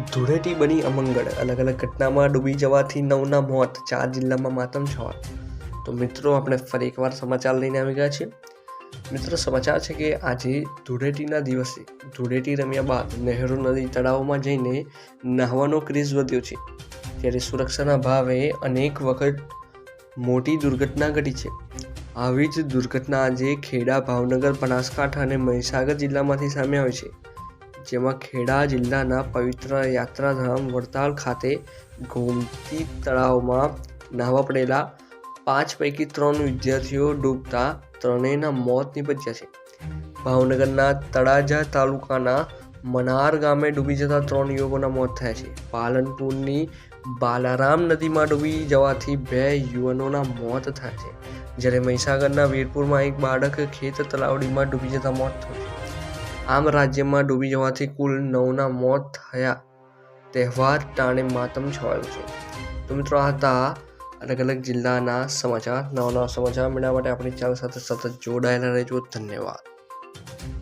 ધૂળેટી બની અમંગળ. અલગ અલગ ઘટનામાં ડૂબી જવાથી નવના મોત, ચાર જિલ્લામાં માતમ છવાય તો મિત્રો, આપણે ફરી એકવાર સમાચાર લઈને આવી ગયા છીએ. મિત્રો, સમાચાર છે કે આજે ધૂળેટીના દિવસે, ધૂળેટી રમ્યા બાદ નહેરુ નદી તળાવમાં જઈને નહાવાનો ક્રેઝ વધ્યો છે. ત્યારે સુરક્ષાના ભાવે અનેક વખત મોટી દુર્ઘટના ઘટી છે. આવી જ દુર્ઘટના આજે ખેડા ભાવનગર, બનાસકાંઠા અને મહીસાગર જિલ્લામાંથી સામે આવી છે. જેમાં ખેડા જિલ્લાના પવિત્ર યાત્રાધામ વડતાલ ખાતે ગોમતી તળાવમાં નાહવા પડેલા પાંચ પૈકી ત્રણ વિદ્યાર્થીઓ ડૂબતા ત્રણેયના મોત નીપજ્યા છે. ભાવનગરના તળાજા તાલુકાના મનાર ગામે ડૂબી જતા ત્રણ યુવકોના મોત થયા છે. પાલનપુરની બાલારામ નદીમાં ડૂબી જવાથી બે યુવાનોના મોત થયા છે. જ્યારે મહીસાગરના વીરપુરમાં એક બાળક ખેત તલાવડીમાં ડૂબી જતા મોત થયું છે. આમ રાજ્યમાં ડૂબી જવાથી કુલ નવના મોત થયા. તહેવાર ટાણે માતમ છવાયું છે. તો મિત્રો, આ હતા અલગ અલગ જિલ્લાના સમાચાર. નવા નવા સમાચાર મેળવવા માટે આપણી ચેનલ સાથે સતત જોડાયેલા રહેજો. ધન્યવાદ.